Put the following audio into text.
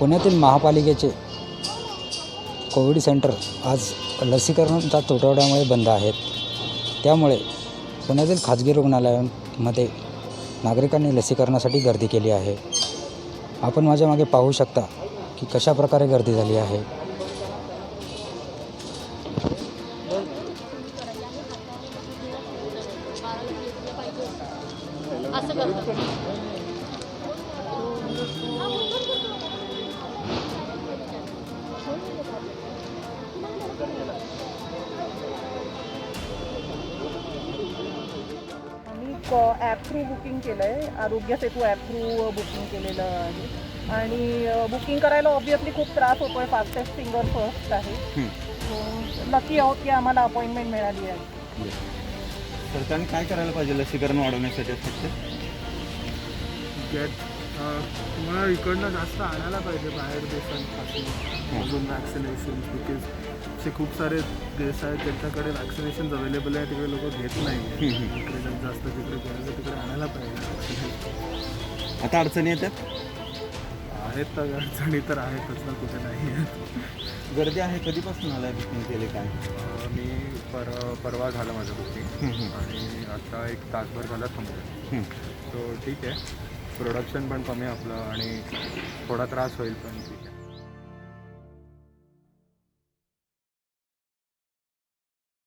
पुण्यातील महापालिकेचे Covid centre आज लसीकरणाच्या तुटवड्यामुळे बंद आहेत. त्यामुळे पुण्यातील खाजगी रुग्णालयांमध्ये नागरिकांनी लसीकरणासाठी गर्दी केली आहे. आपण माझ्या मागे पाहू शकता की कशा प्रकारे गर्दी झाली आहे. असं ॲप थ्रू बुकिंग केलं आहे Aarogya Setu app through booking केलेलं आहे. आणि बुकिंग करायला ऑब्वियसली खूप त्रास होतो आहे फास्टेस्ट फिंगर फर्स्ट आहे. लकी आहोत की आम्हाला अपॉइंटमेंट मिळाली आहे. सरकारने काय करायला पाहिजे लसीकरण वाढवण्यासाठी फक्त? गेट तुम्हाला इकडनं जास्त आणायला पाहिजे बाहेर देशांपासून. अजून वॅक्सिनेशन बिकॉज असे खूप सारे देश आहेत ज्यांच्याकडे वॅक्सिनेशन अवेलेबल आहे तिकडे लोक घेत नाही इकडे जर जास्त तिकडे करायचं तिकडे आणायला पाहिजे. आता अडचणी येतात? आहेत तर अडचणी तर आहेतच ना कुठे नाही आहेत. गर्दी आहे कधीपासून आलाय बुकिंग केले काय? मी पर परवा झालं माझं बुकिंग आणि आता एक तासभर झाला थांबतो तो ठीक आहे. प्रोडक्शन पण कमी आहे आपलं आणि थोडा त्रास होईल पण.